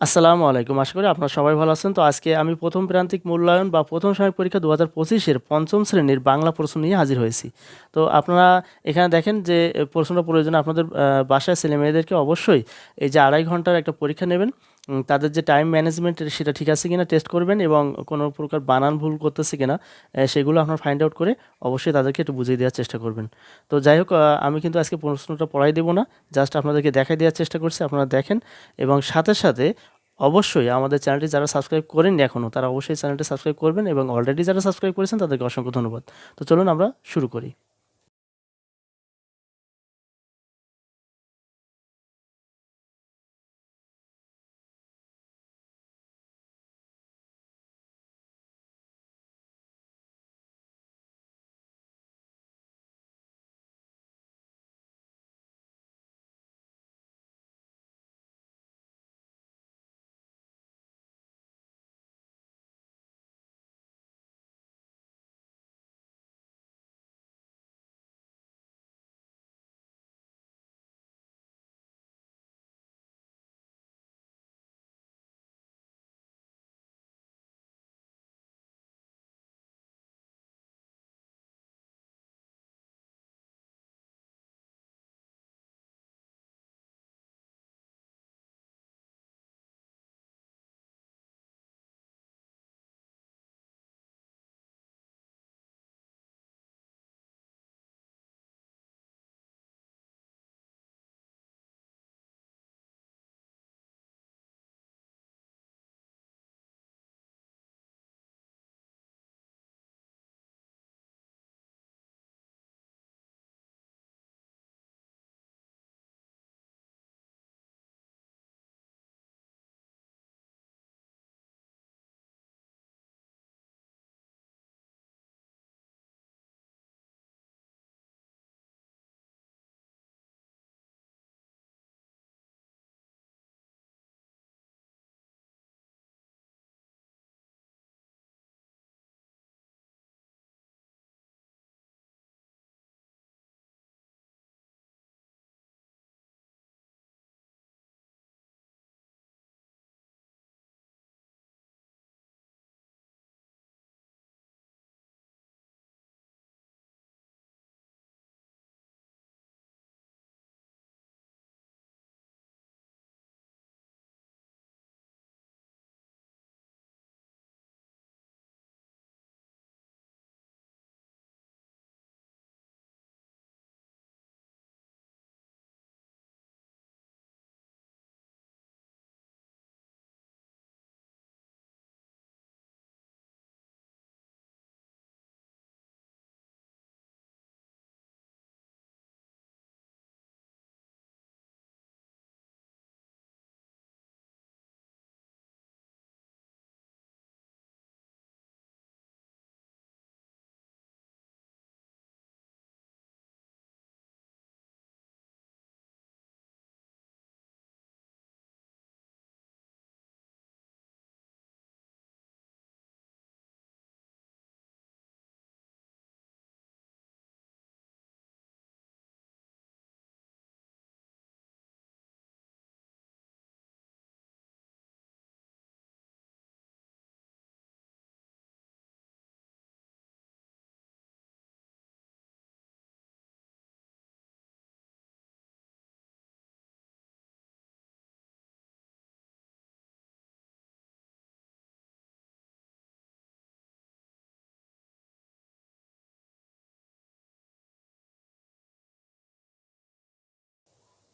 আসসালামু আলাইকুম। আশা করি আপনারা সবাই ভালো আছেন। তো আজকে আমি প্রথম প্রান্তিক মূল্যায়ন বা প্রথম সাময়িক পরীক্ষা দু হাজার পঁচিশের পঞ্চম শ্রেণির বাংলা প্রশ্ন নিয়ে হাজির হয়েছি। তো আপনারা এখানে দেখেন যে প্রশ্নটা প্রয়োজনে আপনাদের বাসায় ছেলে মেয়েদেরকে অবশ্যই এই যে আড়াই ঘণ্টার একটা পরীক্ষা নেবেন। তাদের যে টাইম ম্যানেজমেন্ট সেটা ঠিক আছে কিনা টেস্ট করবেন এবং কোনো প্রকার বানান ভুল করতেছে কিনা সেগুলো আপনার ফাইন্ড আউট করে অবশ্যই তাদেরকে একটু বুঝিয়ে দেওয়ার চেষ্টা করবেন। তো যাই হোক আমি কিন্তু আজকে প্রশ্নটা পড়াই দেবো না জাস্ট আপনাদেরকে দেখাই দেওয়ার চেষ্টা করছি, আপনারা দেখেন। এবং সাথে সাথে অবশ্যই আমাদের চ্যানেলটি যারা সাবস্ক্রাইব করেননি এখনও তারা অবশ্যই চ্যানেলটি সাবস্ক্রাইব করবেন এবং অলরেডি যারা সাবস্ক্রাইব করেছেন, তাদেরকে অসংখ্য ধন্যবাদ। তো চলুন আমরা শুরু করি।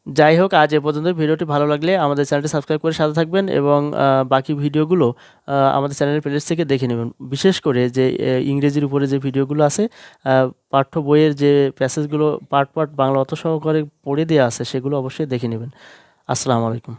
যাই হোক আজ এ পর্যন্ত। ভিডিওটি ভালো লাগলে আমাদের চ্যানেলটি সাবস্ক্রাইব করে সাথে থাকবেন এবং বাকি ভিডিওগুলো আমাদের চ্যানেলের প্লেলিস্ট থেকে দেখে নেবেন। বিশেষ করে যে ইংরেজির উপরে যে ভিডিওগুলো আছে পাঠ্য বইয়ের যে প্যাসেজগুলো পার্ট পার্ট বাংলা অত সহকারে পড়ে দেওয়া আছে, সেগুলো অবশ্যই দেখে নেবেন। আসসালামু আলাইকুম।